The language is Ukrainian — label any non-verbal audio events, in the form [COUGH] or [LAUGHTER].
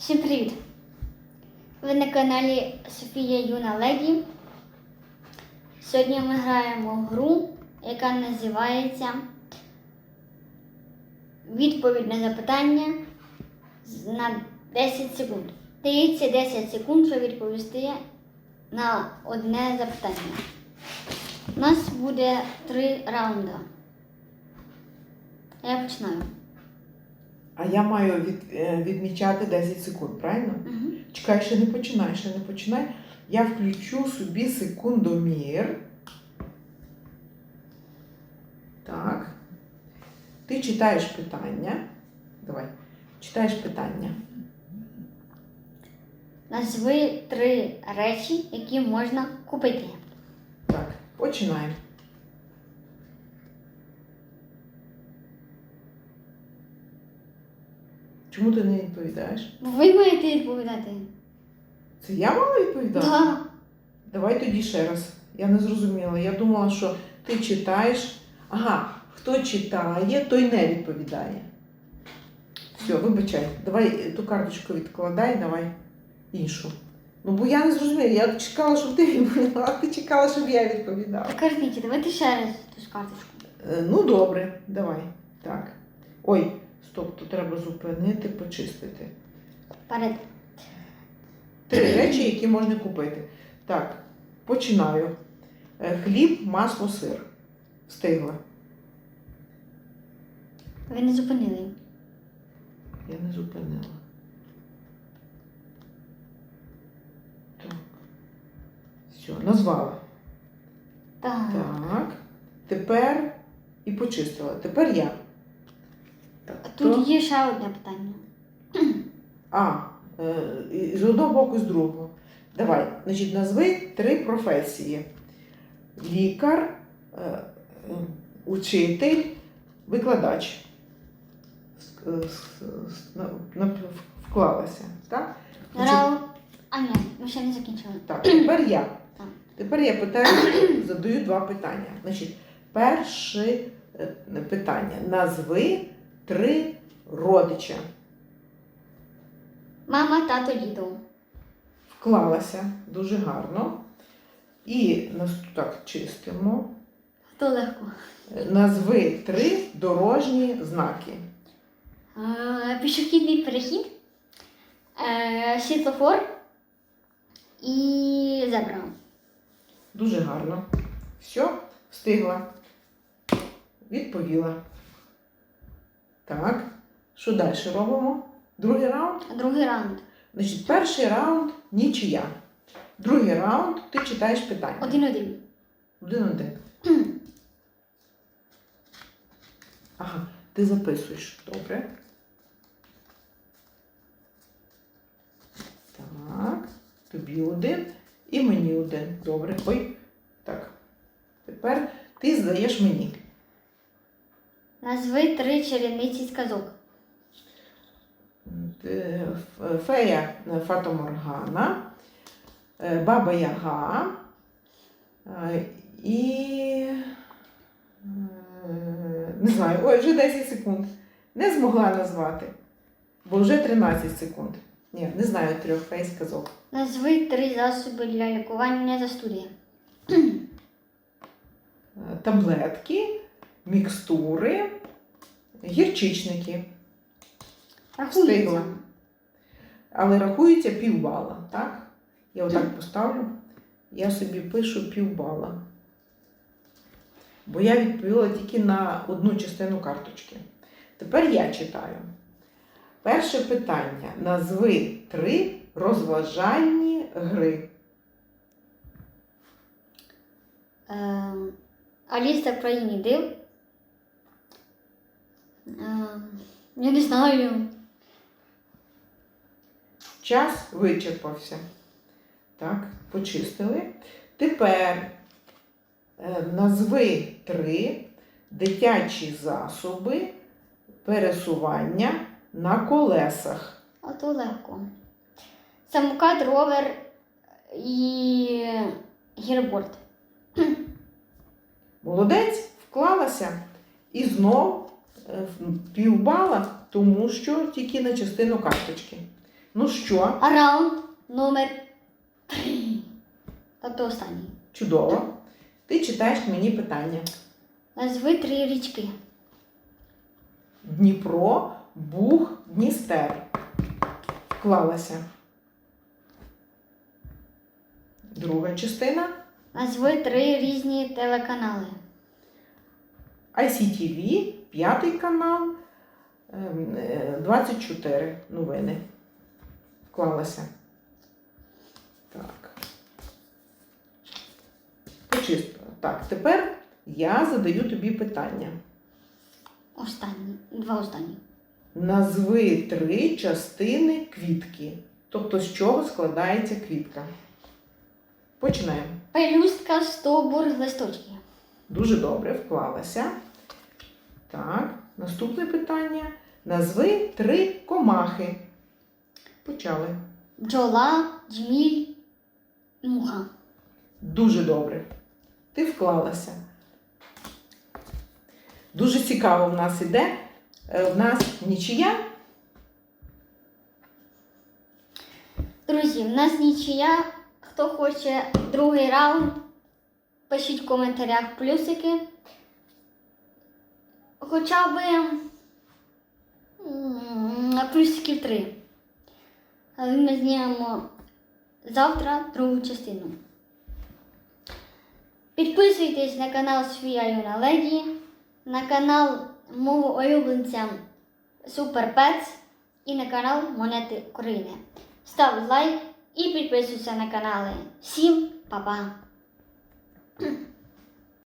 Всім привіт! Ви на каналі Софія Юна Леді. Сьогодні ми граємо гру, яка називається Відповідь на запитання на 10 секунд. Дається 10 секунд, щоб відповісти на одне запитання. У нас буде три раунди. Я починаю. А я маю від, е, відмічати 10 секунд, правильно? Угу. Чекай, ще не починай, ще не починай. Я включу собі секундомір. Так. Ти читаєш питання. Давай. Читаєш питання. Назви три речі, які можна купити. Так, починаємо. Чому ти не відповідаєш? Ви маєте відповідати. Це я мала відповідати? Да. Давай тоді ще раз. Я не зрозуміла. Я думала, що ти читаєш. Ага, хто читає, той не відповідає. Все, вибачай. Давай ту карточку відкладай, давай іншу. Ну, бо я не зрозуміла. Я чекала, щоб ти відповідала, а ти чекала, щоб я відповідала. Так кажіть, давайте ще раз ту ж карточку. Е, Ну, добре, давай. Так. Ой, стоп, то треба зупинити, почистити. Вперед. Три речі, які можна купити. Так, починаю. Е, Хліб, масло, сир. Встигла. Ви не зупинили. Я не зупинила. Так. Все, назвала. Так. Так. Тепер і почистила. Тепер я. Тут то- є ще одне питання. А, е, з одного боку, з другого. Давай, значить, назви три професії: лікар, е, е, учитель, викладач. С- с- с- на- на- Вклалася. Так? Значить, Раунд. А, ні, ми ще не закінчили. так, тепер я. Так. Тепер я питаю, задаю два питання. Значить, перше е, питання. Назви три родича. Мама, тато, дідо. Вклалася дуже гарно. І нас так чистимо. То легко. Назви три дорожні знаки. Е, Пішохідний перехід, е, світлофор і зебра. Дуже гарно. Все, встигла. Відповіла. Так. Що далі робимо? Другий раунд. Другий раунд. Значить, перший раунд нічия. Другий раунд ти читаєш питання. Один-один. Один-один. [CLEARS THROAT] Ага, ти записуєш. Добре. Так, тобі один і мені один. Добре. Ой. Так. Тепер ти здаєш мені. Назви три чарівниці з казок. Е, Фея е, Фатоморгана, е, Баба Яга і. Не знаю, ой, вже 10 секунд. Не змогла назвати, бо вже 13 секунд. Ні, не знаю трьох фей сказок. Назви три засоби для лікування застуди. Е, Таблетки, мікстури, гірчичники. Рахується. Встигла. Але рахується півбала, так? Я отак поставлю. Я собі пишу півбала. Бо я відповіла тільки на одну частину карточки. Тепер я читаю. Перше питання. Назви три розважальні гри. Е, Аліса в країні див. Е, я не знаю. Час вичерпався. Так, почистили. Тепер е, назви три дитячі засоби пересування на колесах. А то легко. Самокат, ровер і гірборд. Молодець вклалася і знов е, півбала, тому що тільки на частину карточки. Ну що, Раунд номер три. Тобто останній. чудово. Ти читаєш мені питання. Назви три річки. Дніпро, Буг, Дністер. Вклалася. Друга частина. Назви три різні телеканали. ICTV, п'ятий канал, ем, е, 24 новини. Вклалася. Так. Почисто. Так, тепер я задаю тобі питання. Останні. Два останні. Назви три частини квітки. Тобто з чого складається квітка. Починаємо. Пелюстка, стовбур, листочки. Дуже добре, вклалася. Так, наступне питання. Назви три комахи. Почали. Бджола, джміль, муха. Дуже добре. Ти вклалася. Дуже цікаво в нас іде. Е, В нас нічия. Друзі, в нас нічия. Хто хоче другий раунд, пишіть в коментарях плюсики. Хоча б м, плюсиків три. Але ми знімемо завтра другу частину. Підписуйтесь на канал Софія Юна Леді, на канал мого улюбленця Супер Пец і на канал Монети України. Став лайк і підписуйся на канали. Всім па-па!